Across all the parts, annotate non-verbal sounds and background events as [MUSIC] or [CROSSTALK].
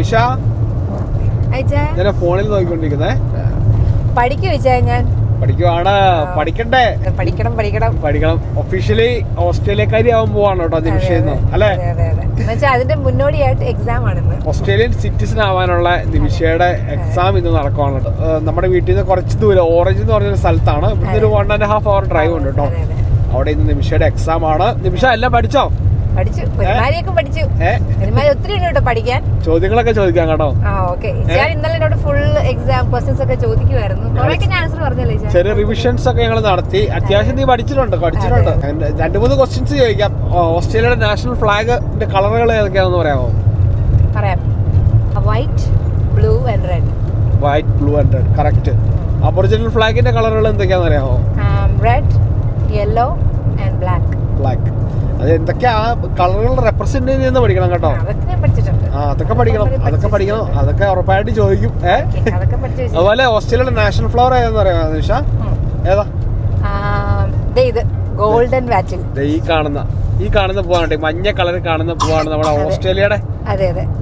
അയച്ചാ. ഞാൻ ഫോണിൽ നോക്കിക്കൊണ്ടിരിക്കുന്നേ. പഠിക്കു ഞാൻ. പഠിക്കുവാണ്. പഠിക്കണ്ടേ? പഠിക്കണം പഠിക്കണം. പഠിക്കണം. ഒഫീഷ്യലി ഓസ്ട്രേലിയക്കാരി ആവാൻ പോവാണ് കേട്ടോ നിമിഷ ഇന്ന്. അല്ലെ? അതിന്റെ മുന്നോടിയായിട്ട് എക്സാം ആണിന്ന് ഓസ്ട്രേലിയൻ സിറ്റിസൺ ആവാനുള്ള നിമിഷയുടെ എക്സാം ഇന്ന് നടക്കുവാണ് നമ്മുടെ വീട്ടിൽ നിന്ന് കുറച്ച് ദൂരം ഓറഞ്ച് എന്ന് പറഞ്ഞൊരു സ്ഥലത്താണ്. ഇവിടുന്ന് ഒരു one and half hour drive ഉണ്ട് കേട്ടോ. അവിടെ ഇന്ന് നിമിഷയുടെ എക്സാം ആണ്. നിമിഷ എല്ലാം പഠിച്ചോ? പഠിച്ചു. പെരുമാരിയൊക്കെ പഠിച്ചു. പെരുമാരി ഒത്തിരി ഉണ്ട് കേട്ടോ പഠിക്കാൻ. ചോദ്യങ്ങളൊക്കെ ചോദിക്കാം കേട്ടോ. ആ ഓക്കെ. ഞാൻ ഇന്നലെ എന്നോട് ഫുൾ എക്സാം ക്വസ്റ്റ്യൻസ് ഒക്കെ ചോദിക്കുമായിരുന്നു കുറെയൊക്കെ ആൻസർ പറഞ്ഞല്ലേ? ചെറിയ റിവിഷൻസ് ഒക്കെ ഞങ്ങൾ നടത്തി. അത്യാവശ്യം നീ പഠിച്ചിട്ടുണ്ട് പഠിച്ചിട്ടുണ്ട്. രണ്ട് മൂന്ന് ക്വസ്റ്റ്യൻസ് ചോദിക്കാം. ഓസ്ട്രേലിയയുടെ നാഷണൽ ഫ്ലാഗിന്റെ കളറുകൾ ഏതൊക്കെയാണെന്ന് പറയാമോ? പറയാം. White blue and red white blue and red correct aboriginal ഫ്ലാഗിന്റെ കളറുകൾ എന്തൊക്കെയാണെന്ന് അറിയാമോ? Red yellow and black black അത് എന്തൊക്കെയാ? കളറുകൾ റെപ്രസെന്റ് ചെയ്യുന്ന പഠിക്കണം കേട്ടോ. ആ അതൊക്കെ പഠിക്കണം. അതൊക്കെ പഠിക്കണം. അതൊക്കെ ഉറപ്പായിട്ട് ചോദിക്കും. ഏഹ്. അതുപോലെ ഓസ്ട്രേലിയയുടെ നാഷണൽ ഫ്ലവർ ഏതെന്ന് പറയാ നിഷ? ഏതാ? Golden wattle. ദേ ഈ കാണുന്ന. ഈ കാണുന്ന പൂവാണ് മഞ്ഞ കളർ കാണുന്ന പൂവാണ് നമ്മുടെ ഓസ്ട്രേലിയയുടെ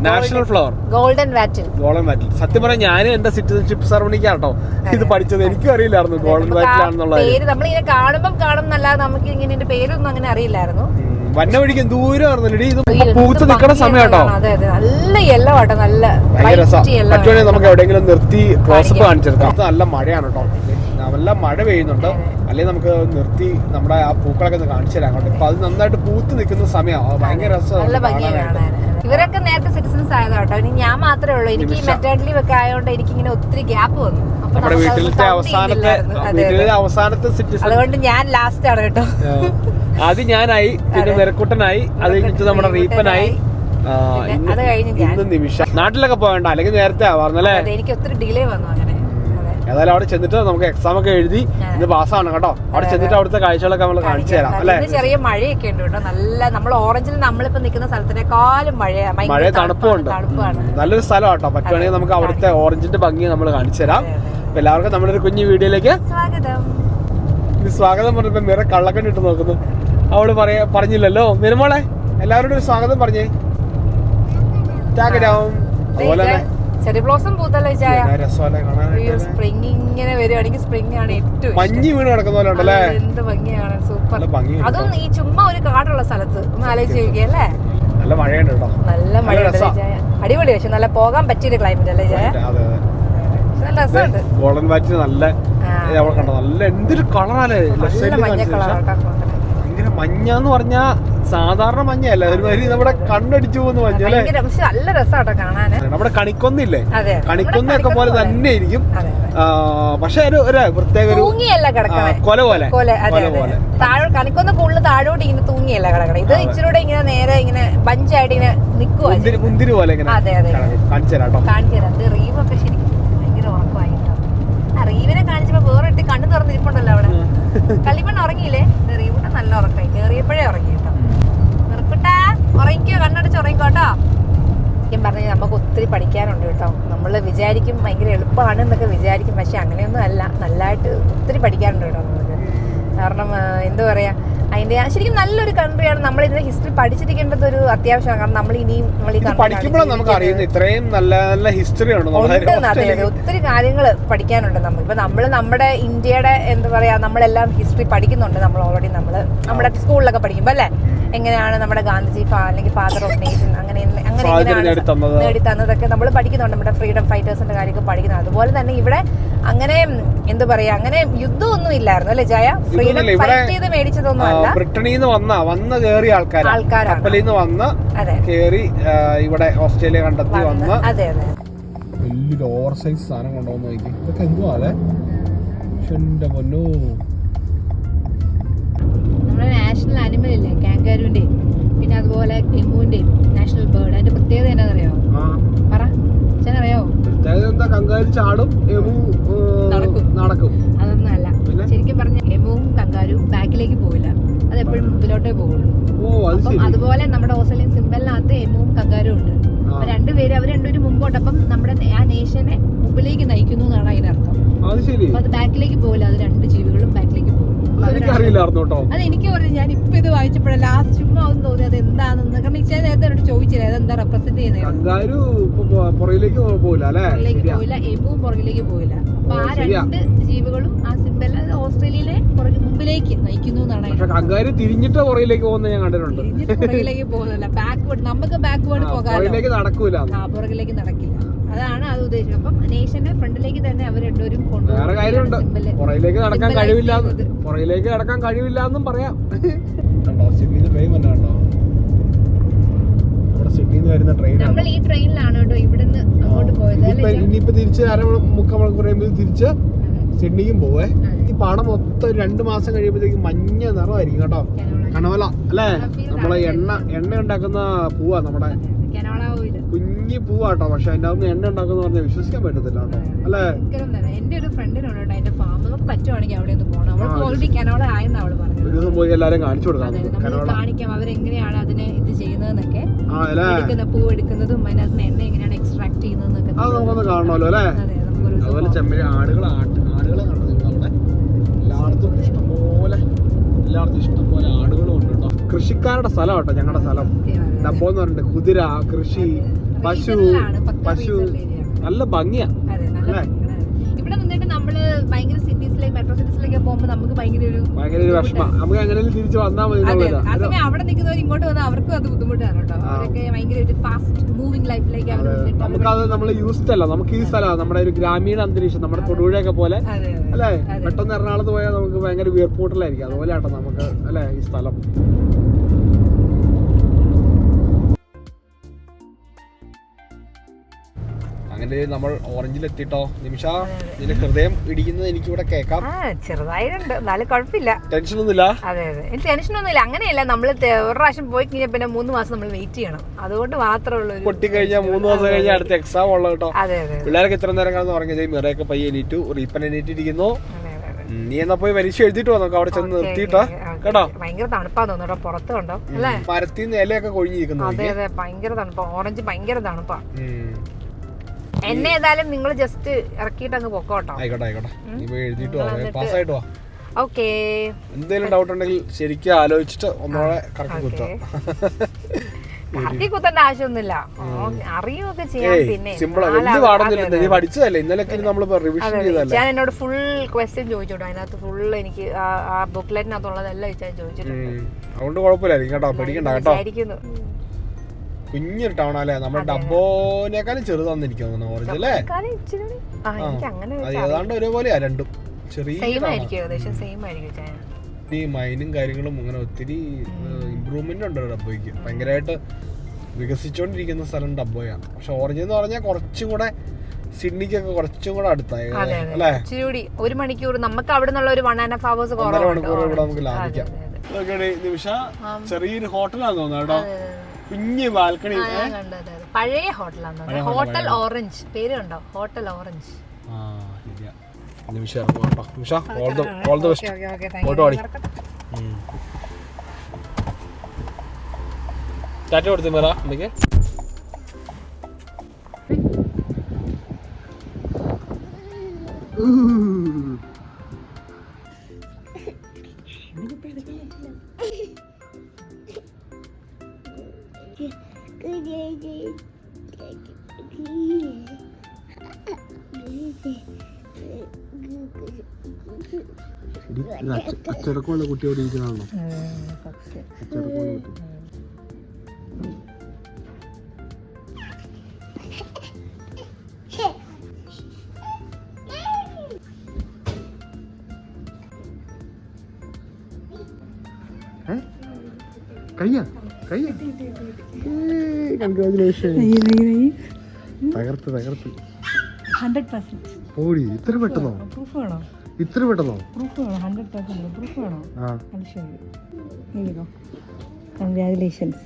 national flower golden wattle golden wattle സത്യം പറഞ്ഞാൽ ഞാൻ എന്റെ സിറ്റിസൺഷിപ്പ് സെറമണിക്കാട്ടോ ഇത് പഠിച്ചത്. എനിക്കും അറിയില്ലായിരുന്നു ഗോൾഡൻ വാറ്റിലാണെന്നുള്ളത് പേര് നമ്മളിങ്ങനെ കാണുമ്പം കാണുന്നല്ലാതെ നമുക്ക് ഇങ്ങനെ ഇതിന്റെ പേരൊന്നും അങ്ങനെ അറിയില്ലായിരുന്നു. വന്ന വഴിക്ക് ദൂരമായിരുന്നല്ലോ ഇത് പൂത്ത് എന്ത് നിൽക്കുന്ന സമയം അതെ അതെ. നല്ല യെല്ലോ ആട്ടോ. നല്ല പറ്റുവാണെങ്കിൽ നമുക്ക് എവിടെയെങ്കിലും നിർത്തി ക്ലോസപ്പ്. കാണിച്ചെടുക്കാം. നല്ല മഴയാണ് കേട്ടോ നല്ല മഴ പെയ്യുന്നുണ്ട്. അല്ലെങ്കിൽ നമുക്ക് നിർത്തി നമ്മുടെ ആ പൂക്കളൊക്കെ ഒന്ന് കാണിച്ചു തരാം. അപ്പൊ ഇപ്പൊ അത് നന്നായിട്ട് പൂത്ത് നിൽക്കുന്ന സമയമാണ് ഭയങ്കര രസമാണ്. ഇവരൊക്കെ നേരത്തെ സിറ്റിസൺസ് ആയതാട്ടോ ഇനി ഞാൻ മാത്രമേ ഉള്ളൂ. എനിക്ക് ലീവ് ഒക്കെ ആയതുകൊണ്ട് എനിക്ക് ഇങ്ങനെ ഒത്തിരി ഗ്യാപ്പ് വന്നു. നമ്മുടെ വീട്ടിലത്തെ അവസാനത്തെ. വീട്ടിലെ അവസാനത്തെ സിറ്റിസൺ അതുകൊണ്ട് ഞാൻ ലാസ്റ്റ് ആണ് കേട്ടോ. അത് ഞാനായി പിന്നെ നിരക്കുട്ടനായി അത് കഴിഞ്ഞിട്ട് നമ്മുടെ റീപ്പനായി. അത് കഴിഞ്ഞ് ഞാൻ. നിമിഷം. നാട്ടിലൊക്കെ പോകണ്ട അല്ലെങ്കിൽ നേരത്തെ ആവാർന്നല്ലേ അതെ എനിക്ക് ഒത്തിരി ഡിലേ വന്നു ഏതായാലും അവിടെ ചെന്നിട്ട് നമുക്ക് എക്സാം ഒക്കെ എഴുതി. ഇന്ന് പാസ്സാണ് കേട്ടോ. അവിടെ ചെന്നിട്ട് അവിടുത്തെ കാഴ്ചകളൊക്കെ നമ്മൾ കാണിച്ചു തരാം അല്ലെ? ചെറിയ മഴയൊക്കെ ഉണ്ട് കേട്ടോ. നല്ല നമ്മൾ ഓറഞ്ചിൽ നമ്മളിപ്പോ നിൽക്കുന്ന സ്ഥലത്തിനേക്കാളും മഴയാണ് മഴ തണുപ്പാണ്, തണുപ്പുണ്ട് തണുപ്പാണ്. നല്ലൊരു സ്ഥലം കേട്ടോ പറ്റുവാണെങ്കിൽ നമുക്ക് അവിടുത്തെ ഓറഞ്ചിന്റെ ഭംഗി നമ്മൾ കാണിച്ചു തരാം. അപ്പൊ എല്ലാവർക്കും നമ്മുടെ ഒരു കുഞ്ഞു വീഡിയോയിലേക്ക് സ്വാഗതം. ഇത് സ്വാഗതം പറഞ്ഞപ്പോ മിറ കള്ളക്കണ്ണി ഇട്ട് നോക്കുന്നു. അവൾ പറയാ പറഞ്ഞില്ലല്ലോ. മിരമോളെ എല്ലാവരോടും ഒരു സ്വാഗതം പറഞ്ഞേ. ഡൗൺ അതുപോലെ തന്നെ ചെറിയ ബ്ലോസം പൂത്തല്ലേ കാണാനായിട്ട്. സ്പ്രിങ് ഇങ്ങനെ വരുവാണെങ്കിൽ സ്പ്രിംഗ് ആണ് ഏറ്റവും. മഞ്ഞ് വീണ് കിടക്കുന്ന എന്ത് ഭംഗിയാണ്. സൂപ്പർ അതും ഈ ചുമ്മാ ഒരു കാടുള്ള സ്ഥലത്ത്. ഒന്ന് ആലോചിച്ച് നോക്കിയല്ലേ? നല്ല മഴയുണ്ട് കേട്ടോ. നല്ല മഴ അടിപൊളി. പക്ഷെ നല്ല പോകാൻ പറ്റിയൊരു ക്ലൈമറ്റ് അല്ലേ പക്ഷെ നല്ല രസമുണ്ട്. ഗോൾഡൻ വാറ്റിന് നല്ല കണ്ടോ? നല്ല എന്തൊരു കളറാണ് സൈഡിൽ മഞ്ഞ എന്ന് ഭയങ്കര പറഞ്ഞാ സാധാരണ മഞ്ഞയല്ല. ഒരുമാതിരി നമ്മുടെ കണ്ണടിച്ചു പോകുന്ന മഞ്ഞ അല്ലേ? പക്ഷെ നല്ല രസമാട്ടോ കാണാന്. നമ്മുടെ കണിക്കൊന്നില്ലേ? കണിക്കൊന്നൊക്കെ പോലെ തന്നെ ഇരിക്കും പക്ഷെ ഒരു ഒരു പ്രത്യേക ഒരു കൊല പോലെ. കൊല പോലെ. താഴെ കണിക്കൊന്ന് കൂടുതൽ താഴോട്ട് ഇങ്ങനെ തൂങ്ങിയല്ല കിടക്കണം. ഇത്. ഇച്ചിരൂടെ ഇങ്ങനെ നേരെ ഇങ്ങനെ ബഞ്ചായിട്ട് ഇങ്ങനെ നിക്കുവാ മുന്തിരി മുന്തിരി പോലെ ഇങ്ങനെ അതെ, അതെ. കാണിച്ചു തരാം കാണിച്ചു തരാം. ഇത് റീവൊക്കെ ശരിക്കും ഭയങ്കര ഉറക്കമായി റീവിനെ കാണിച്ചപ്പോ വേറെ ഇട്ട് കണ്ണു തുറന്നിരിപ്പുണ്ടല്ലോ അവിടെ. കളിമണ്ണ് ഉറങ്ങിയില്ലേ? റീവിനെ നല്ല ഉറക്കമായി. കേറിയപ്പോഴേ ഉറങ്ങി ഉറങ്ങിക്കോ കണ്ണടച്ച് ഉറങ്ങിക്കോട്ടോ ഞാൻ പറഞ്ഞാൽ നമുക്ക് ഒത്തിരി പഠിക്കാനുണ്ട് കേട്ടോ. നമ്മൾ വിചാരിക്കും ഭയങ്കര എളുപ്പമാണ് എന്നൊക്കെ വിചാരിക്കും പക്ഷെ അങ്ങനെയൊന്നും അല്ല. നല്ലതായിട്ട് ഒത്തിരി പഠിക്കാനുണ്ട് കേട്ടോ നമുക്ക്. കാരണം എന്താ പറയുക അതിന്റെ ശരിക്കും നല്ലൊരു കൺട്രിയാണ് നമ്മൾ ഇതിന്റെ ഹിസ്റ്ററി പഠിച്ചിരിക്കേണ്ടത് ഒരു അത്യാവശ്യമാണ്. കാരണം നമ്മൾ ഇനിയും നമ്മൾ ഈ പഠിക്കുമ്പോഴാണ് നമുക്ക്. അറിയുന്നത് ഇത്രയും നല്ല നല്ല ഹിസ്റ്ററി ഉണ്ട്. ഒത്തിരി കാര്യങ്ങൾ പഠിക്കാനുണ്ട് നമ്മൾ ഇപ്പൊ നമ്മൾ നമ്മുടെ ഇന്ത്യയുടെ എന്താ പറയാ നമ്മളെല്ലാം ഹിസ്റ്ററി പഠിക്കുന്നുണ്ട്. നമ്മൾ ഓൾറെഡി നമ്മൾ നമ്മുടെ സ്കൂളിലൊക്കെ പഠിക്കുമ്പോൾ അല്ലേ? എങ്ങനെയാണ് നമ്മുടെ ഗാന്ധിജി അല്ലെങ്കിൽ ഫാദർ ഓഫ് നേഷൻ അങ്ങനെ അങ്ങനെ നേടിത്തന്നത്. നേടിത്തന്നതൊക്കെ നമ്മൾ പഠിക്കുന്നുണ്ട്. നമ്മുടെ ഫ്രീഡം ഫൈറ്റേഴ്സിന്റെ കാര്യമൊക്കെ പഠിക്കുന്നത് അതുപോലെ തന്നെ ഇവിടെ അങ്ങനെ എന്താ പറയാ അങ്ങനെ യുദ്ധമൊന്നും ഇല്ലായിരുന്നു അല്ലെ ജയ? ഫ്രീഡം ഫൈറ്റ് ചെയ്ത് മേടിച്ചതൊന്നും അല്ല. ബ്രിട്ടനിൽ നിന്ന് വന്ന വന്ന് കയറിയ ആൾക്കാരാണ്. ആൾക്കാരാണ്. വന്ന് കേറി ഇവിടെ ഓസ്ട്രേലിയ കണ്ടെത്തി വന്ന്. വന്ന്. അതെ അതെ. വലിയൊരു ഓവർ സൈസ് സാധനം കൊണ്ടുവന്ന് നോക്കി ഇതൊക്കെ എന്തുവാ അല്ലേ? പക്ഷെ എന്റെ പൊന്നോ. നമ്മുടെ നാഷണൽ അനിമൽ ഇല്ലേ? കാങ്കാരുവിന്റെയും പിന്നെ അതുപോലെ എമ്മുവിന്റെയും നാഷണൽ ബേർഡ് അതിന്റെ പ്രത്യേകത എന്നാണെന്നറിയോ പറയോ പറ. അറിയാവോ പ്രത്യേകത എന്താ? കങ്കാരി ചാടും എമു നടക്കും. നടക്കും. അതൊന്നും അല്ല. ശരിക്കും പറഞ്ഞ എമുവും കങ്കാരും ബാക്കിലേക്ക് പോവില്ല. അത് എപ്പോഴും മുമ്പിലോട്ടേ അത് അപ്പം അതുപോലെ നമ്മുടെ ഓസ്ട്രേലിയൻ സിമ്പലിനകത്ത് എമുവും കങ്കാരും ഉണ്ട്. അപ്പൊ രണ്ടുപേരും അവർ രണ്ടുപേരും മുമ്പോട്ട്. അപ്പം നമ്മുടെ ആ നേഷനെ മുമ്പിലേക്ക് നയിക്കുന്നു എന്നാണ് അതിനർത്ഥം. അപ്പൊ അത് ബാക്കിലേക്ക് പോവില്ല. അത് രണ്ട് ജീവികളും ബാക്കിലേക്ക് പോകും. എനിക്കറിയില്ലായിരുന്നു കേട്ടോ. അത് എനിക്ക് പറഞ്ഞു ഞാൻ ഇപ്പൊ ഇത് വായിച്ചപ്പോഴല്ല ലാസ്റ്റ് ചുമ്മാ ഒന്ന് തോന്നി അത് എന്താണെന്ന്. കാരണം ഇച്ചാ നേരത്തെ എന്നോട് ചോദിച്ചില്ല അതെന്താ റെപ്രസെന്റ് ചെയ്യുന്നത് കങ്കാരു പുറകിലേക്ക് പോ- പോവില്ല അല്ലേ? പുറകിലേക്ക്. പോയില്ല എബുവും പുറകിലേക്ക് പോയില്ല അപ്പൊ ആ രണ്ട് ജീവികളും ആ സിമ്പല ഓസ്ട്രേലിയയിലെ പുറകിൽ മുമ്പിലേക്ക് നയിക്കുന്നു എന്നാണ് അതിന്റെ തിരിഞ്ഞിട്ട് പുറകിലേക്ക് പോകുന്നത് ഞാൻ കണ്ടിട്ടുണ്ട്. പുറകിലേക്ക് പോകുന്നില്ല ബാക്ക്വേർഡ് നമുക്ക് ബാക്ക്വേർഡ് പോകാൻ പുറകിലേക്ക് നടക്കൂല. ആ പുറകിലേക്ക് നടക്കില്ല. അതാണ് അത് ഉദ്ദേശിച്ചത്. അപ്പം നേഷന്റെ ഫ്രണ്ടിലേക്ക് തന്നെ അവർ രണ്ടുപേരും വേറെ കാര്യമുണ്ട്. നടക്കാൻ കഴിവില്ല നടക്കാൻ കഴിവില്ല എന്നും പറയാം. കണ്ടോ? സിഡ്നിന്ന് ട്രെയിൻ തന്നെ കണ്ടോ നമ്മുടെ സിഡ്നിന്ന് വരുന്ന നമ്മൾ ഈ ട്രെയിനിലാണ് കേട്ടോ ഇവിടുന്ന് അങ്ങോട്ട് പോയത്? ഇനിയിപ്പോ തിരിച്ച് അര മുക്കാൽ മണിക്കൂർ കഴിയുമ്പോൾ തിരിച്ച് അതെ. സിഡ്നിക്കും പോവേ. ഈ പാടം മൊത്തം രണ്ടു മാസം കഴിയുമ്പോഴത്തേക്ക് മഞ്ഞ നിറമായിരിക്കും കേട്ടോ. കണവല അല്ലേ? നമ്മളെ എണ്ണ എണ്ണ ഉണ്ടാക്കുന്ന പൂവാ നമ്മുടെ കുഞ്ഞി പൂവാ കേട്ടോ. കുഞ്ഞി പൂവാട്ടോ പക്ഷെ അതിന്റെ അകത്ത് എണ്ണ ഉണ്ടാക്കുന്ന പറഞ്ഞാൽ വിശ്വസിക്കാൻ പറ്റത്തില്ല കേട്ടോ. അല്ലേ? എന്റെ ഒരു ഫ്രണ്ടിനുണ്ട് കേട്ടോ. അതിന്റെ ഫാം നമുക്ക് പറ്റുവാണെങ്കിൽ അവിടെ ഒന്ന് പോകണം അവൾക്ക് ഓൾറെഡി കനോള ആയെന്ന് അവൾ ഒരു പറഞ്ഞത് ദിവസം പോയി എല്ലാരും കാണിച്ചു കൊടുക്കാം കാണിക്കാം. അവരെങ്ങനെയാണ് അതിനെ ഇത് ചെയ്യുന്നതെന്നൊക്കെ. എടുക്കുന്ന പൂ എടുക്കുന്നതും അതിനകത്ത് എണ്ണ എങ്ങനെയാണ് എക്സ്ട്രാക്ട് ചെയ്യുന്നതെന്നൊക്കെ അത് നമുക്കൊന്ന് കാണണമല്ലോ അല്ലേ? അതുപോലെ ചെമ്മരി ആടുകൾ ആട്ട് ആടുകളെ കണ്ടു നിങ്ങൾ അവിടെ. എല്ലായിടത്തും ഇഷ്ടംപോലെ എല്ലായിടത്തും ഇഷ്ടംപോലെ ആടുകളും ഉണ്ട് കേട്ടോ. കൃഷിക്കാരുടെ സ്ഥലം കേട്ടോ ഞങ്ങളുടെ സ്ഥലം. ഡബ്ബോ എന്ന് പറഞ്ഞിട്ട് കുതിര കൃഷി പശു പശു. നല്ല ഭംഗിയാ. അല്ലേ? ഇവിടെ നിന്നിട്ട് നമ്മൾ ഭയങ്കര സിറ്റീസിലേക്ക് മെട്രോ സിറ്റീസിലേക്ക് പോകുമ്പോൾ നമുക്ക് ഭയങ്കര ഒരു ഭയങ്കര ഒരു വിഷമം. നമുക്ക് എങ്ങനെയും തിരിച്ചു വന്നാൽ മതി അതെ. എന്നുള്ളതാ. ആ സമയം അവിടെ നിൽക്കുന്നവർ ഇങ്ങോട്ട് വന്നാൽ അവർക്കും അത് ബുദ്ധിമുട്ടാണ് കേട്ടോ. അവരൊക്കെ ഭയങ്കര ഒരു ഫാസ്റ്റ് മൂവിങ് ലൈഫിലേക്ക് അവർ. നിന്നിട്ട് നമുക്കത് നമ്മൾ യൂസ്ഡ് അല്ല. നമുക്ക് ഈ സ്ഥലമാണ്. നമ്മുടെ ഒരു ഗ്രാമീണ അന്തരീക്ഷം നമ്മുടെ തൊടുപുഴയൊക്കെ പോലെ. അല്ലേ. പെട്ടെന്ന് എറണാകുളത്ത് പോയാൽ നമുക്ക് ഭയങ്കര വീർപ്പൂട്ടലായിരിക്കും അതുപോലെ ആട്ടോ നമുക്ക് അല്ലേ ഈ സ്ഥലം. അങ്ങനെ നമ്മൾ ഓറഞ്ചിൽ എത്തിട്ടോ? നിമിഷ നിന്റെ ഹൃദയം ഇടിക്കുന്നത് എനിക്കിവിടെ കേൾക്കാം. ആ ചെറുതായിട്ടുണ്ട്. എന്നാലും കുഴപ്പമില്ല. ടെൻഷൻ ഒന്നുമില്ല അതെ അതെ. എനിക്ക് ടെൻഷനൊന്നുമില്ല. അങ്ങനെയല്ല നമ്മൾ ഒരു പ്രാവശ്യം പോയി കഴിഞ്ഞാൽ പിന്നെ മൂന്ന് മാസം നമ്മൾ വെയിറ്റ് ചെയ്യണം. അതുകൊണ്ട് മാത്രമുള്ള ഒരു പൊട്ടി കഴിഞ്ഞാൽ മൂന്ന് മാസം കഴിഞ്ഞാൽ അടുത്ത എക്സാം ഉള്ളത് കേട്ടോ. അതെ അതെ പിള്ളേർക്ക് ഇത്ര നേരം കിടന്ന് ഉറങ്ങിയത് മിറയൊക്കെ പയ്യെ എണീറ്റു. റീപ്പൻ എണീറ്റിരിക്കുന്നു. നീ എന്നാ പോയി പരീക്ഷ എഴുതിട്ട് വന്നോ അവിടെ ചെന്ന് നിർത്തിട്ടോ നിർത്തിയിട്ടാ. കേട്ടോ. ഭയങ്കര തണുപ്പാ തോന്നുന്നു പുറത്ത് കണ്ടോ? അല്ലേ? മരത്തിൽ നിന്ന് ഇലയൊക്കെ കൊഴിഞ്ഞിരിക്കുന്നു. അതെ അതെ ഭയങ്കര തണുപ്പാ. ഓറഞ്ച് ഭയങ്കര തണുപ്പാ. എന്നെ ഏതായാലും നിങ്ങൾ ജസ്റ്റ് ഇറക്കിയിട്ട് അങ്ങ് പൊക്കോട്ടോ ആയിക്കോട്ടെ എഴുതിയിട്ട് പാസ് ആയിട്ട് വാ. ഓക്കേ. എന്തെങ്കിലും ഡൗട്ട് ഉണ്ടെങ്കിൽ ശരിക്കും ആലോചിച്ചിട്ട് ഒന്നോടെ കറക്കി കുത്തോ കറക്കി [LAUGHS] കുത്തേണ്ട ആവശ്യമൊന്നുമില്ല. ഓ, അറിയുകയൊക്കെ ചെയ്യാം പിന്നെ. പഠിച്ചതല്ലേ? ഇന്നലെ നമ്മൾ റിവിഷൻ ചെയ്തല്ലേ ഞാൻ എന്നോട് ഫുൾ ക്വസ്റ്റ്യൻ ചോദിച്ചോട്ടോ. അതിനകത്ത് ഫുൾ എനിക്ക് ആ- ബുക്ക്ലെറ്റിനകത്തുള്ളതെല്ലാം ചോദിച്ചിട്ടുണ്ട്. അതുകൊണ്ട് കുഴപ്പമില്ലായിരിക്കും കേട്ടോ. പേടിക്കണ്ട കേട്ടോ. വിചാരിക്കുന്നു. കുഞ്ഞൊരു ടൗൺ അല്ലേ നമ്മുടെ ഡബോനേക്കാളും ചെറുതാന്ന് എനിക്ക് തോന്നുന്നു ഓറഞ്ച് അല്ലേ? അത് ഏതാണ്ട് ഒരേപോലെയാ രണ്ടും. ചെറിയ ഈ മൈനും കാര്യങ്ങളും അങ്ങനെ ഒത്തിരി ഇമ്പ്രൂവ്മെന്റ് ഉണ്ട് ഡബോയ്ക്ക് ഭയങ്കരമായിട്ട് വികസിച്ചുകൊണ്ടിരിക്കുന്ന സ്ഥലം ഡബോയാണ് പക്ഷെ ഓറഞ്ച് എന്ന് പറഞ്ഞാൽ കുറച്ചും കൂടെ സിഡ്നിക്കൊക്കെ കുറച്ചും കൂടെ അടുത്തായി അല്ലേ? ഒരു മണിക്കൂർ. നമുക്ക് അവിടെ നിന്നുള്ള ഒരു വൺ ആൻഡ് ഹാഫ് അവേഴ്സ് ഒന്നര കുറവുണ്ട്. മണിക്കൂർ ഇവിടെ നമുക്ക് ലാഭിക്കാം. നിമിഷ ചെറിയൊരു ഹോട്ടലാന്ന് തോന്നുന്നു കേട്ടോ. കുഞ്ഞ് ബാൽക്കണി. പഴയ ഹോട്ടലാണ് ഹോട്ടൽ ഓറഞ്ച്. പേരുണ്ടോ? Hotel orange. നിമിഷ ഇറങ്ങും. കേട്ടോ Nimisha all the all the best photo tata കൊടുത്തു മേറ അമ്മയ്ക്ക് അച്ചടക്കമുള്ള കുട്ടിയോട് ഇരിക്കണോ അച്ചടക്കമുള്ള കുട്ടി. കയ്യാ? കയ്യാ? കൺഗ്രാജുലേഷൻ തകർത്ത് തകർത്ത്. ഹൺഡ്രഡ് പെർസെന്റ് ഓടി ഇത്ര പെട്ടെന്നോ? പ്രൂഫ് വേണോ? ഇത്ര പെട്ടെന്നോ? പ്രൂഫ് വേണോ? ഹൺഡ്രഡ് പെർസെന്റ് പ്രൂഫ് വേണോ? ആ. അത് ശരി. കൺഗ്രാജുലേഷൻസ്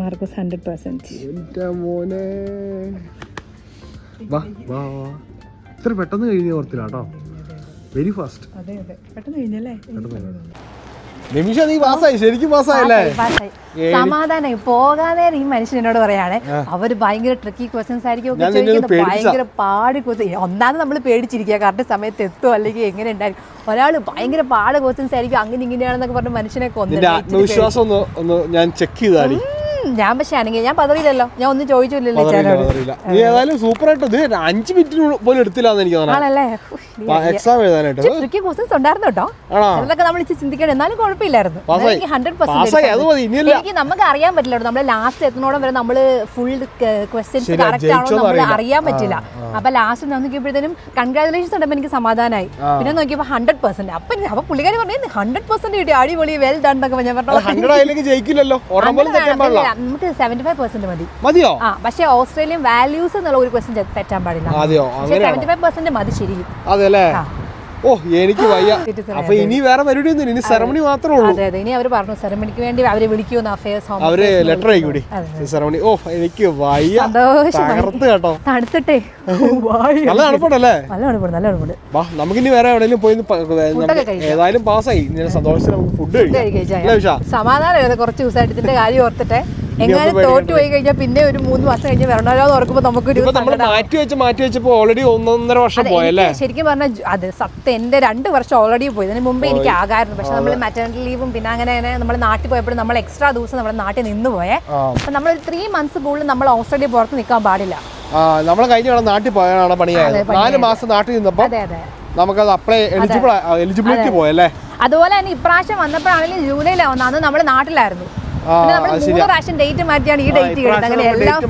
മാർക്കോസ് ഹൺഡ്രഡ് പെർസെന്റ് എന്റെ മോനെ. വാ വാ വാ. ഇത്ര പെട്ടെന്ന് കഴിഞ്ഞ ഓർത്തില്ല കേട്ടോ വെരി ഫാസ്റ്റ് അതെ അതെ. പെട്ടെന്ന് കഴിഞ്ഞല്ലേ? നിമിഷ നീ പാസ്സായി ശരിക്കും പാസ്സായല്ലേ? പാസ്സായി, പാസ്സായി. സമാധാനം പോകാതെ ഈ മനുഷ്യൻ എന്നോട് പറയാണ് അവർ ഭയങ്കര ട്രിക്കി ക്വസ്റ്റ്യൻസ് ആയിരിക്കും. ഭയങ്കര പാട് ക്വസ്റ്റ്യൻ ഒന്നാമത് നമ്മൾ പേടിച്ചിരിക്കുക കറക്റ്റ് സമയത്ത് എത്തുമോ അല്ലെങ്കിൽ എങ്ങനെ ഉണ്ടായിരിക്കും? ഒരാൾ ഭയങ്കര പാട് ക്വസ്റ്റ്യൻസ് ആയിരിക്കും അങ്ങനെ ഇങ്ങനെയാണെന്നൊക്കെ പറഞ്ഞ് മനുഷ്യനെ കൊന്നു ആത്മവിശ്വാസം ഒന്ന് ഞാൻ ചെക്ക് ചെയ്താടി. ഉം, ഞാൻ പക്ഷെ ആണെങ്കിൽ ഞാൻ പതറിയില്ലല്ലോ. ഞാൻ ഒന്നും ചോദിച്ചില്ലല്ലോ ചേട്ടനോട്. നീ ഏതായാലും സൂപ്പർ ആയിട്ട് ഇത് അഞ്ച് മിനിറ്റ് പോലും എടുത്തില്ലാന്ന് എനിക്ക് ആണല്ലേ? എക്സാം എഴുതാനായിട്ട് ട്രിക്കി ക്വസ്റ്റ്യൻസ് ഉണ്ടായിരുന്നു കേട്ടോ. ആണോ? നമ്മൾ ഇച്ചിരി ചിന്തിക്കണം എന്നാലും കുഴപ്പമില്ലായിരുന്നു. എനിക്ക് ഹൺഡ്രഡ് എനിക്ക് നമുക്ക് അറിയാൻ പറ്റില്ല. നമ്മൾ ലാസ്റ്റ് എത്തുന്നോടം വരെ നമ്മൾ ഫുൾ ക്വസ്റ്റ്യൻസ് കറക്റ്റ് ആണോ നമ്മൾ അറിയാൻ പറ്റില്ല. അപ്പൊ ലാസ്റ്റ് നോക്കിയപ്പോഴത്തേനും കൺഗ്രാചുലേഷൻസ് ഉണ്ടപ്പോ എനിക്ക് സമാധാനമായി പിന്നെ നോക്കിയപ്പോ ഹൺഡ്രഡ് പെർസെന്റ് അപ്പൊ അപ്പൊ പുള്ളിക്കാരി പറഞ്ഞു ഹൺഡ്രഡ് പെർസെന്റ് കിട്ടി അടിപൊളി വെൽ ഡൺ എന്നൊക്കെ ഞാൻ പറഞ്ഞു ജയിക്കില്ലല്ലോ. നമുക്ക് സെവന്റി ഫൈവ് പെർസെന്റ് മതി. മതിയോ? ആ പക്ഷേ ഓസ്ട്രേലിയൻ വാല്യൂസ് എന്നുള്ള ഒരു ക്വസ്റ്റ്യൻ തെറ്റാൻ പാടില്ല. അതെയോ? സെവന്റി ഫൈവ് പെർസെന്റ് മതി ശരിക്കും. അതെല്ലേ ഓ എനിക്ക് വയ്യ. അപ്പൊ ഇനി വേറെ പരിപാടി ഒന്നും ഇനി സെറമണി മാത്രമേ ഉള്ളൂ. അതെ ഇനി അവർ പറഞ്ഞു സെറമണിക്ക് വേണ്ടി അവരെ വിളിക്കുമെന്ന് അഫയേഴ്സ് അവർ ലെറ്റർ അയക്കൂടി. സെറമണി ഓ എനിക്ക് വയ്യ. സന്തോഷം. തകർത്ത് കേട്ടോ. തണുത്തിട്ടേ. വായ. നല്ല തണുപ്പുണ്ടല്ലേ നല്ല തണുപ്പുണ്ട് നല്ല തണുപ്പുണ്ട്. വാ നമുക്ക് ഇനി വേറെ എവിടെയെങ്കിലും പോയി ഏതായാലും പാസ്സായി ഇനി സന്തോഷത്തിൽ നമുക്ക് ഫുഡ് കഴിക്കാം സമാധാനം. കുറച്ച് ദിവസമായിട്ട് ഇതിന്റെ കാര്യം ഓർത്തിട്ടെ. എങ്ങാനും തോറ്റു പോയി കഴിഞ്ഞാൽ പിന്നെ ഒരു മൂന്ന് മാസം കഴിഞ്ഞ് വരണല്ലോ എന്ന് ഓർക്കുമ്പോൾ നമുക്കൊരു നമ്മൾ മാറ്റി വെച്ച് മാറ്റി വെച്ചപ്പോ ഓൾറെഡി ഒന്നൊന്നര വർഷം പോയല്ലേ? ശരിക്കും പറഞ്ഞാൽ അത് സത്യം എന്റെ രണ്ട് വർഷം ഓൾറെഡി പോയി. ഇതിന് മുമ്പ് എനിക്ക് ആകായിരുന്നു. പക്ഷെ നമ്മൾ മാറ്റേണിറ്റി ലീവും പിന്നെ അങ്ങനെ അങ്ങനെ നമ്മൾ നാട്ടിൽ പോയപ്പോഴും നമ്മൾ എക്സ്ട്രാ ദിവസം നമ്മുടെ നാട്ടിൽ നിന്ന് പോയേ. അപ്പൊ നമ്മൾ ത്രീ മന്ത്സ് കൂടുതൽ നമ്മൾ ഓസ്ട്രേലിയ പുറത്ത് നിൽക്കാൻ പാടില്ല. നമ്മൾ കഴിഞ്ഞ തവണ നാട്ടിൽ പോയാണ് പണിയായത്. നാല് മാസം നാട്ടിൽ നിന്നപ്പോ അതെ അതെ. നമുക്കത് അപ്ലൈ എലിജിബിൾ എലിജിബിലിറ്റി പോയല്ലേ? അതുപോലെ തന്നെ ഇപ്രാവശ്യം വന്നപ്പോഴാണെങ്കിലും ജൂലൈയിലാണ് അന്ന് നമ്മുടെ നാട്ടിലായിരുന്നു. മൂന്ന് പ്രാവശ്യം ഡേറ്റ് മാറ്റിയാണ് ഈ ഡേറ്റ് കിട്ടുന്നത് എല്ലാം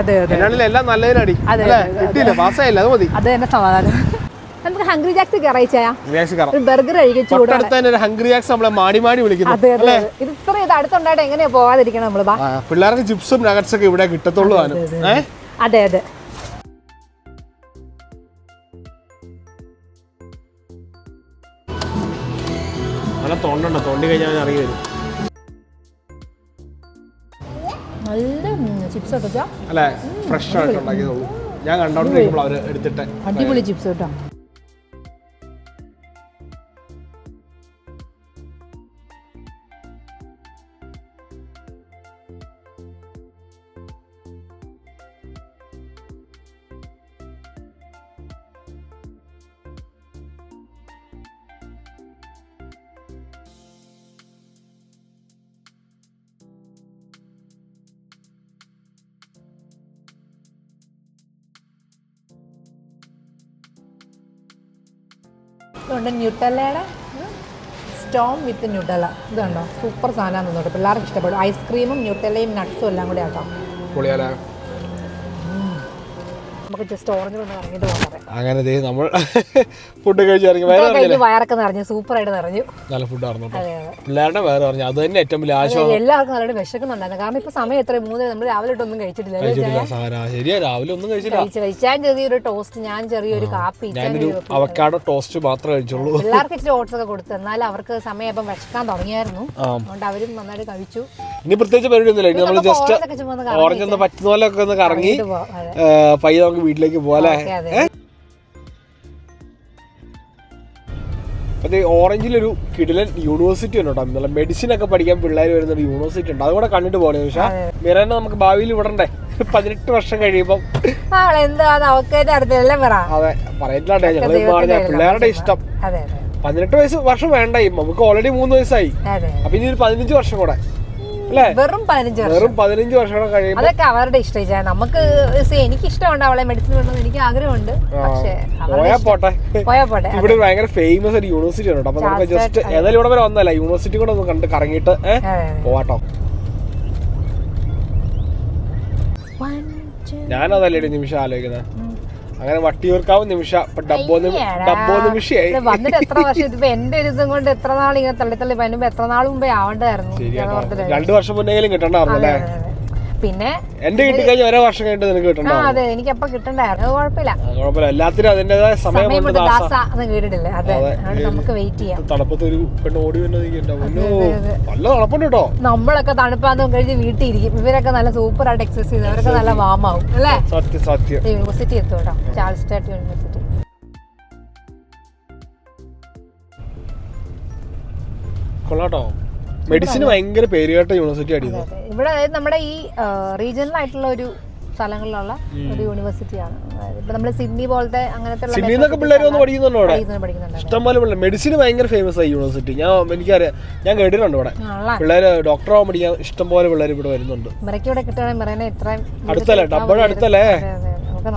അതെ അതെ. എന്നാലും എല്ലാം നല്ലതിനടി അല്ലേ? കിട്ടിയില്ല പാസ്സായില്ല അത് മതി. അത് തന്നെ സമാധാനം. നമുക്ക് ഹംഗ്രി ജാക്സ് ഒരു ബർഗർ ഹംഗ്രി ജാക്സ് നമ്മളെ മാടി മാടി വിളിക്കുന്നു. ഇത് ഇത്ര ഇത് അടുത്തുണ്ടായിട്ട് എങ്ങനെയാ പോവാതിരിക്കണം നമ്മൾ? പിള്ളേർക്ക് ചിപ്സും നഗറ്റ്സ് ഒക്കെ ഇവിടെ കിട്ടത്തുള്ളൂ അതെ അതെ തൊണ്ടുണ്ടോ തൊണ്ടി കഴിഞ്ഞാൽ അറിയ ചിപ്സ് ഒക്കെ അല്ലേ ഫ്രഷ് ആയിട്ട് ഉണ്ടാക്കിയതുള്ളൂ ഞാൻ കണ്ടോണ്ടിരിക്കുമ്പോൾ അവർ എടുത്തിട്ട് അടിപൊളി ചിപ്സ് കേട്ടോ. ഇതുണ്ട് ന്യൂട്ടലയുടെ സ്റ്റോം വിത്ത് ന്യൂട്ടല ഇത് കണ്ടോ സൂപ്പർ സാധനം തോന്നുന്നു പിള്ളേർക്ക് ഇഷ്ടപ്പെടും. ഐസ്ക്രീമും ന്യൂട്ടലയും നട്ട്സും എല്ലാം കൂടി ആക്കാം നമുക്ക് ജസ്റ്റ് ഓറഞ്ച് കൊണ്ട് ഇറങ്ങിയിട്ട് പോകാൻ അങ്ങനെ നമ്മൾ ഫുഡ് കഴിച്ച് ഇറങ്ങി. വയറ് കഴിഞ്ഞ് പറഞ്ഞില്ലേ വയറൊക്കെ നിറഞ്ഞു സൂപ്പറായിട്ട് നിറഞ്ഞു. നല്ല ഫുഡ് ആയിരുന്നു പിള്ളേരുടെ വയറ് പറഞ്ഞു അത് തന്നെ ഏറ്റവും വലിയ ആശയം എല്ലാവർക്കും നല്ലോണം വിശക്കുന്നുണ്ടായിരുന്നു. കാരണം ഇപ്പൊ സമയം എത്ര മൂന്ന് നമ്മൾ രാവിലെ ഒന്നും കഴിച്ചിട്ടില്ല ശരിയാ രാവിലെ ഒന്നും കഴിച്ചില്ല കഴിച്ച് കഴിച്ച്. ഞാൻ ചെറിയൊരു ടോസ്റ്റ് ഞാൻ ചെറിയൊരു കാപ്പി ഞാനൊരു അവക്കാടോ ടോസ്റ്റ് മാത്രമേ കഴിച്ചുള്ളൂ. എല്ലാവർക്കും ഇച്ചിരി ഓട്സ് ഒക്കെ കൊടുത്തു എന്നാൽ അവർക്ക് സമയം ഇപ്പം വിശക്കാൻ തുടങ്ങിയായിരുന്നു. അതുകൊണ്ട് അവരും നന്നായിട്ട് കഴിച്ചു. ഇനി പ്രത്യേകിച്ച് പരിപാടി ഒന്നുമില്ല നമ്മൾ ജസ്റ്റ് ഓറഞ്ച് ഒന്ന് പറ്റുന്ന പോലെ ഒക്കെ ഒന്ന് കറങ്ങി. പയ്യെ നമുക്ക് വീട്ടിലേക്ക് പോകാല്ലേ അതെ. ഓറഞ്ചിലൊരു കിടിലൻ യൂണിവേഴ്സിറ്റി ഉണ്ട് കേട്ടോ. നല്ല മെഡിസിൻ ഒക്കെ പഠിക്കാൻ പിള്ളേർ വരുന്ന ഒരു യൂണിവേഴ്സിറ്റി ഉണ്ട്. അതുകൂടെ കണ്ടിട്ട് പോകണേ പക്ഷേ മിറനെ നമുക്ക് ഭാവിയിൽ വിടണ്ടേ? പതിനെട്ട് വർഷം കഴിയുമ്പം. അതെ പറയത്തില്ലാട്ടെ. ഞങ്ങൾ പറഞ്ഞ പിള്ളേരുടെ ഇഷ്ടം. പതിനെട്ട് വയസ്സ് വർഷം വേണ്ടായി. നമുക്ക് ഓൾറെഡി മൂന്ന് വയസ്സായി. അപ്പൊ ഇനി ഒരു പതിനഞ്ച് വർഷം കൂടെ. വെറും പതിനഞ്ച് വർഷം. വെറും പതിനഞ്ച് വർഷം കഴിയുമ്പോൾ അതൊക്കെ അവരുടെ ഇഷ്ടം നമുക്ക് എനിക്ക് ഇഷ്ടമുണ്ട് അവളെ മെഡിസിൻ വേണമെന്ന് എനിക്ക് ആഗ്രഹമുണ്ട്. പക്ഷേ പോയാ. പോട്ടെ. പോയാ പോട്ടെ [LAUGHS] ഇവിടെ ഭയങ്കര ഫേമസ് ഒരു യൂണിവേഴ്സിറ്റി ഉണ്ട്. അപ്പൊ നമുക്ക് ജസ്റ്റ് ഏതായാലും ഇവിടെ വരെ വന്നല്ല യൂണിവേഴ്സിറ്റി കൂടെ ഒന്ന് കണ്ട് കറങ്ങിയിട്ട് പോവാട്ടോ. ഞാനതല്ലേ നിമിഷം ആലോചിക്കുന്നത് അങ്ങനെ വട്ടിയൂർക്കാവ് നിമിഷ. ഇപ്പൊ ഡബ്ബോ. ഡബ്ബോ നിമിഷയായി. വന്നിട്ട് എത്ര വർഷം? ഇതിപ്പോ എന്റെ ഒരു ഇതും കൊണ്ട് എത്ര നാൾ ഇങ്ങനെ തള്ളി തള്ളി പനുമ്പോ എത്ര നാൾ മുമ്പേ ആവണ്ടായിരുന്നു രണ്ടു വർഷം മുന്നെങ്കിലും കിട്ടണ്ടായിരുന്നു അല്ലേ പിന്നെ എന്റെ കിട്ടിക്കഴിഞ്ഞ ഒരേ വർഷം കഴിഞ്ഞിട്ട് നിനക്ക് ആ അതെ എനിക്ക് അപ്പൊ കിട്ടണ്ടായിരുന്നു. അത് കുഴപ്പമില്ല. കുഴപ്പമില്ല. എല്ലാത്തിനും അതിന്റേതായ സമയം സമയം കൊണ്ട് കൊണ്ട് ദാസ ദാസ. എന്ന് കേട്ടിട്ടില്ലേ? അതെ അതെ. അതുകൊണ്ട് നമുക്ക് വെയിറ്റ് ചെയ്യാം. തണുപ്പത്ത് ഒരു പെണ്ണ് ഓടി ഒന്നോ അതെ. നല്ല തണുപ്പുണ്ട് കേട്ടോ. നമ്മളൊക്കെ തണുപ്പാന്നും കഴിഞ്ഞ് വീട്ടിൽ ഇരിക്കും ഇവരൊക്കെ നല്ല സൂപ്പർ ആയിട്ട് എക്സസൈസ് ചെയ്ത് അവരൊക്കെ നല്ല ആവും. അല്ലേ? സത്യം സത്യം. യൂണിവേഴ്സിറ്റി എത്തും കേട്ടോ. ചാൾസ് സ്റ്റേറ്റ് യൂണിവേഴ്സിറ്റി കൊള്ളാട്ടോ മെഡിസിന് ഭയങ്കര പേരുകേട്ട യൂണിവേഴ്സിറ്റി അതെ. ഇവിടെ അതായത് നമ്മുടെ ഈ റീജിയണൽ ആയിട്ടുള്ള ഒരു സ്ഥലങ്ങളിലുള്ള ഒരു യൂണിവേഴ്സിറ്റിയാണ് ഇപ്പൊ നമ്മൾ സിഡ്നി പോലത്തെ അങ്ങനത്തെ സിഡ്നി എന്നൊക്കെ പിള്ളേർ വന്ന് പഠിക്കുന്നുണ്ടോ അവിടെ. ഇഷ്ടംപോലെ പിള്ളേർ മെഡിസിൻ ഭയങ്കര ഫേമസ് ആയി യൂണിവേഴ്സിറ്റി ഞാൻ എനിക്കറിയാം. ഞാൻ കേട്ടിട്ടുണ്ട് ഇവിടെ. പിള്ളേര് ഡോക്ടർ ആവാൻ പഠിക്കാൻ ഇഷ്ടംപോലെ പിള്ളേർ ഇവിടെ വരുന്നുണ്ട്. കിട്ടുകയാണെങ്കിൽ മിറനെ ഇത്രയും അടുത്തല്ലേ? ഡബിൾ അടുത്തല്ലേ.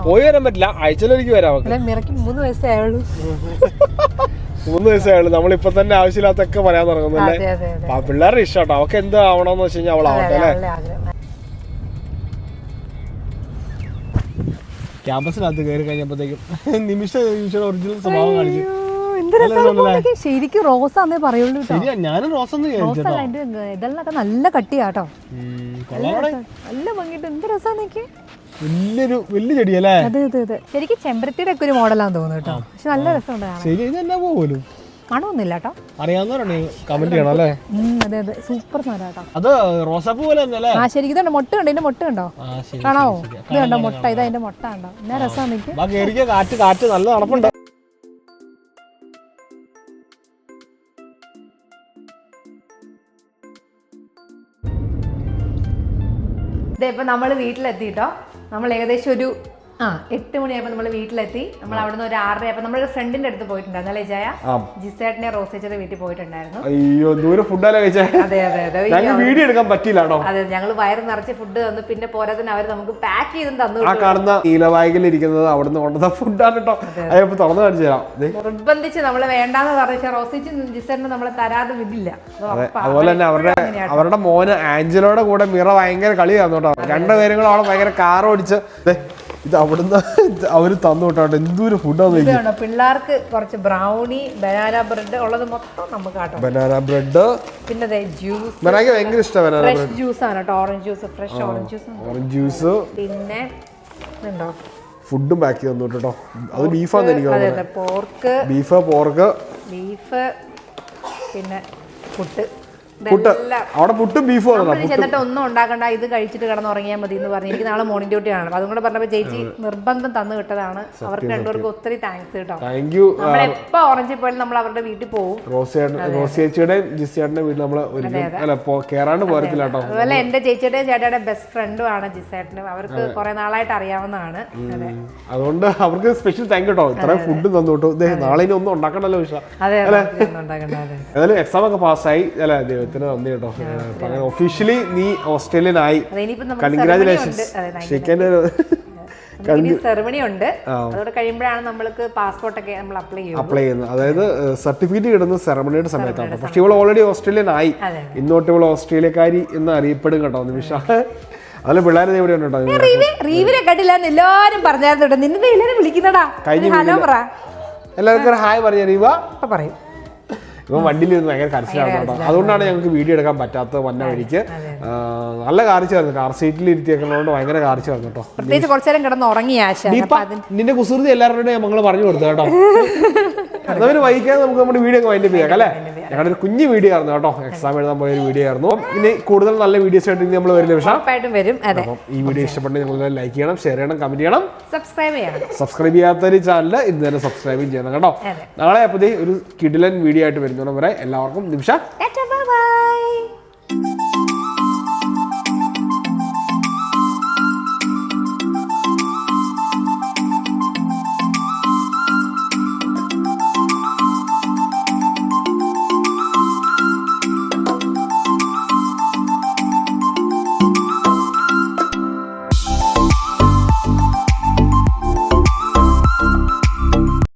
പോയി വരാൻ പറ്റില്ല. ആഴ്ചയിലൊരിക്കൽ വരാം മിറക്കി മിറയ്ക്ക് മൂന്ന് വയസ്സേ ആയുള്ളൂ. [LAUGHS] മൂന്ന് വയസ്സായുള്ളൂ നമ്മളിപ്പോ തന്നെ ആവശ്യമില്ലാത്തൊക്കെ പറയാൻ തുടങ്ങുന്നല്ലേ അതെ അതെ അതെ. ആ പിള്ളേരുടെ ഇഷ്ടം അവക്ക് എന്ത് ആവണമെന്ന് വെച്ച് കഴിഞ്ഞാൽ അവളാവട്ടെ അല്ലേ? ക്യാമ്പസിനകത്ത് കയറി കഴിഞ്ഞപ്പോഴത്തേക്കും നിമിഷ നിമിഷം ഒറിജിനൽ സ്വഭാവം കാണിച്ചു. ശരിക്കും റോസ് എന്നേ പറയുള്ളൂ ശരിയാ ഞാനും റോസൊന്നും റോസ് ഇതെല്ലാം നല്ല കട്ടിയാട്ടോ നല്ല ഭംഗിട്ട് എന്ത് രസാന്നൊക്കെ നോക്കി വലിയൊരു വലിയ ചെടിയല്ലേ? അതെ അതെ അതെ. ശരിക്കും ചെമ്പരത്തിയുടെ ഒക്കെ ഒരു മോഡലാന്ന് തോന്നുന്നു കേട്ടോ. പക്ഷെ നല്ല രസമുണ്ട് കാണാൻ. ശരി ഇത് എന്നാ പോലും മണമൊന്നുമില്ല കേട്ടോ. അറിയാവുന്നവരുണ്ട് കമന്റ് ചെയ്യണം അല്ലേ? ഉം, അതെ അതെ. സൂപ്പർ സാധനം കേട്ടോ. അത് റോസാപ്പൂ പോലെ തന്നെ അല്ലേ ആ ശരിക്കും ഇതുണ്ട്. മുട്ട ഉണ്ട് ഇതിന്റെ മുട്ട ഉണ്ടോ കാണാവോ? ഇത് കണ്ടോ മുട്ട? ഇത് അതിന്റെ മുട്ട ഉണ്ടോ എന്നാ രസമാണ് എനിക്ക് വാ കാറ്റ് കാറ്റ് നല്ല നടപ്പുണ്ട് ഇതേ ഇപ്പം നമ്മൾ വീട്ടിലെത്തിയിട്ടോ. നമ്മൾ ഏകദേശം ഒരു ആ എട്ട് മണിയായപ്പോൾ നമ്മൾ വീട്ടിലെത്തി. നമ്മൾ അവിടെ നിന്ന് ഒരു ആറര ആയപ്പോൾ നമ്മളൊരു ഫ്രണ്ടിന്റെ അടുത്ത് പോയിട്ടുണ്ടായിരുന്നു അല്ലേ ജയ? ആ. ജിസേട്ടനെ റോസേച്ചയുടെ വീട്ടിൽ പോയിട്ടുണ്ടായിരുന്നു. അയ്യോ ദൂരെ ഫുഡല്ലേ അതെ അതെ അതെ. വീഡിയോ എടുക്കാൻ പറ്റില്ലാണോ അതെ ഞങ്ങൾ വയറ് നിറച്ച് ഫുഡ് തന്നു. പിന്നെ പോരാത്തിന് അവർ നമുക്ക് പാക്ക് ചെയ്തും തന്നു ആ കാണുന്ന നീലവായികയിൽ അവിടെ അവിടുന്ന് കൊണ്ടുവന്ന ഫുഡാണ് കേട്ടോ. അതിപ്പോ തുറന്നു കാണിച്ചു തരാം. നിർബന്ധിച്ച് നമ്മൾ വേണ്ടാന്ന് പറഞ്ഞ. റോസിച്ച് ജിസേട്ടന് നമ്മളെ തരാതെ വിടില്ല. അത് അതുപോലെ തന്നെ അവരുടെ അവരുടെ മോന് ആഞ്ചലോയുടെ കൂടെ മിറ ഭയങ്കര കളിയായിരുന്നു കേട്ടോ. രണ്ടുപേരും കൂടെ അവളെ ഭയങ്കര കാർ ഓടിച്ച് ഇത് അവിടുന്ന് അവർ തന്നു എന്തൊരു ഫുഡാണ് പിള്ളേർക്ക് കുറച്ച് ബ്രൗണി ബനാന ബ്രെഡ് ഉള്ളത് മൊത്തം നമുക്ക് കാട്ടോ ബനാന ബ്രെഡ് പിന്നെ ജ്യൂസ് ബനാക്ക് ഭയങ്കര ഇഷ്ടമാണ് ഫ്രഷ് ജ്യൂസ് ആണ് കേട്ടോ. Orange juice fresh orange juice orange juice പിന്നെ ഉണ്ടോ ഫുഡും പാക്ക് ചെയ്ത് തന്നു കേട്ടോ. അത് ബീഫാന്ന് എനിക്ക് പോർക്ക് ബീഫ് പോർക്ക് ബീഫ് പിന്നെ പുട്ട്. പുട്ട്. അവിടെ പുട്ടും ബീഫും ചെന്നിട്ട് ഒന്നും ഉണ്ടാക്കണ്ട. ഇത് കഴിച്ചിട്ട് കിടന്ന് ഉറങ്ങിയാൽ മതി എന്ന് പറഞ്ഞു. എനിക്ക് നാളെ മോർണിംഗ് ഡ്യൂട്ടി ആണ്. അതും കൂടെ പറഞ്ഞപ്പോൾ ചേച്ചി നിർബന്ധം തന്നു വിട്ടതാണ്. അവർക്ക് രണ്ടുപേർക്കും ഒത്തിരി താങ്ക്സ് കേട്ടോ. താങ്ക് യു എപ്പോ ഓറഞ്ചിൽ പോയാലും നമ്മൾ അവരുടെ വീട്ടിൽ പോകും റോസിയേട്ടൻ റോസി ചേച്ചിയുടെ ജിസ് വീട്ടിൽ നമ്മൾ ഒരിക്കലും അല്ല കേറാണ്ട് പോരത്തില്ല കേട്ടോ. അതുപോലെ എന്റെ ചേച്ചിയുടെ ചേട്ടയുടെ ബെസ്റ്റ് ഫ്രണ്ടും ആണ് ജിസേട്ടനും അവർക്ക് കുറെ നാളായിട്ട് അറിയാവുന്നതാണ്. അതെ. അതുകൊണ്ട് അവർക്ക് സ്പെഷ്യൽ താങ്ക് കേട്ടോ. ഇത്ര ഫുഡ് തന്നു കേട്ടോ നാളെ ഇനി ഒന്നും ഉണ്ടാക്കണ്ടല്ലോ വിഷ അതെ ഏതായാലും എക്സാം ഒക്കെ പാസ്സായി അല്ല ദൈവത്തിന് നന്ദി കേട്ടോ. അങ്ങനെ ഒഫീഷ്യലി നീ ഓസ്ട്രേലിയൻ ആയി കൺഗ്രാചുലേഷൻസ് സെറമണി ഉണ്ട്. അതോടെ കഴിയുമ്പോഴാണ് നമ്മൾക്ക് പാസ്പോർട്ട് ഒക്കെ നമ്മൾ അപ്ലൈ ചെയ്യും അപ്ലൈ ചെയ്യുന്നത്. അതായത് സർട്ടിഫിക്കറ്റ് കിട്ടുന്ന സെറമണിയുടെ സമയത്താണ്. പക്ഷെ ഇവൾ ഓൾറെഡി ഓസ്ട്രേലിയൻ ആയി. ഇന്നോട്ട് ഇവൾ ഓസ്ട്രേലിയക്കാരി എന്ന് അറിയപ്പെടും കേട്ടോ. നിമിഷ. അതിൽ പിള്ളേരെ ഇവിടെ ഉണ്ട്? റീവിനെ കണ്ടില്ലാന്ന് എല്ലാരും പറഞ്ഞായിരുന്നു നിന്നെ എല്ലാരും വിളിക്കുന്നടാ. ഹലോ പറ. എല്ലാവർക്കും ഹായ് പറഞ്ഞു റീവ. പറയും. ഇവ വണ്ടിയിൽ ഇരുന്ന് ഭയങ്കര കരച്ചിലാണ് അതുകൊണ്ടാണ് ഞങ്ങൾക്ക് വീഡിയോ എടുക്കാൻ പറ്റാത്തത് വന്ന വഴിക്ക്. നല്ല കാർച്ചായിരുന്നു കാർ സീറ്റിൽ ഇരുത്തിയേക്കുന്നതുകൊണ്ട് ഭയങ്കര കാർച്ചായിരുന്നു കേട്ടോ. പ്രത്യേകിച്ച് കുറച്ചു നേരം കിടന്ന് ഉറങ്ങി ആശ നിന്റെ കുസൃതി എല്ലാവരുടെയും ഞങ്ങൾ പറഞ്ഞു കൊടുത്തു കേട്ടോ. [LAUGHS] എന്നവര് വൈകാതെ നമുക്ക് നമ്മുടെ വീഡിയോ ഒക്കെ വൈൻഡപ്പ് ചെയ്യാം അല്ലേ? ഞങ്ങളുടെ ഒരു കുഞ്ഞു വീഡിയോ ആയിരുന്നു കേട്ടോ. എക്സാം എഴുതാൻ പോയ ഒരു വീഡിയോ ആയിരുന്നു. ഇനി കൂടുതൽ നല്ല വീഡിയോസ് ആയിട്ട് നമ്മൾ വരില്ല പക്ഷേ വരും. അപ്പം ഈ വീഡിയോ ഇഷ്ടപ്പെട്ടെങ്കിൽ നിങ്ങൾ ലൈക്ക് ചെയ്യണം ഷെയർ ചെയ്യണം കമന്റ് ചെയ്യണം. സബ്സ്ക്രൈബ് ചെയ്യണം. സബ്സ്ക്രൈബ് ചെയ്യാത്തൊരു ചാനൽ ഇന്ന് തന്നെ സബ്സ്ക്രൈബ് ചെയ്യണം കേട്ടോ. നാളെ അപ്പോൾ ഒരു കിഡിലൻ വീഡിയോ ആയിട്ട് വരുന്നവരെ എല്ലാവർക്കും നിമിഷ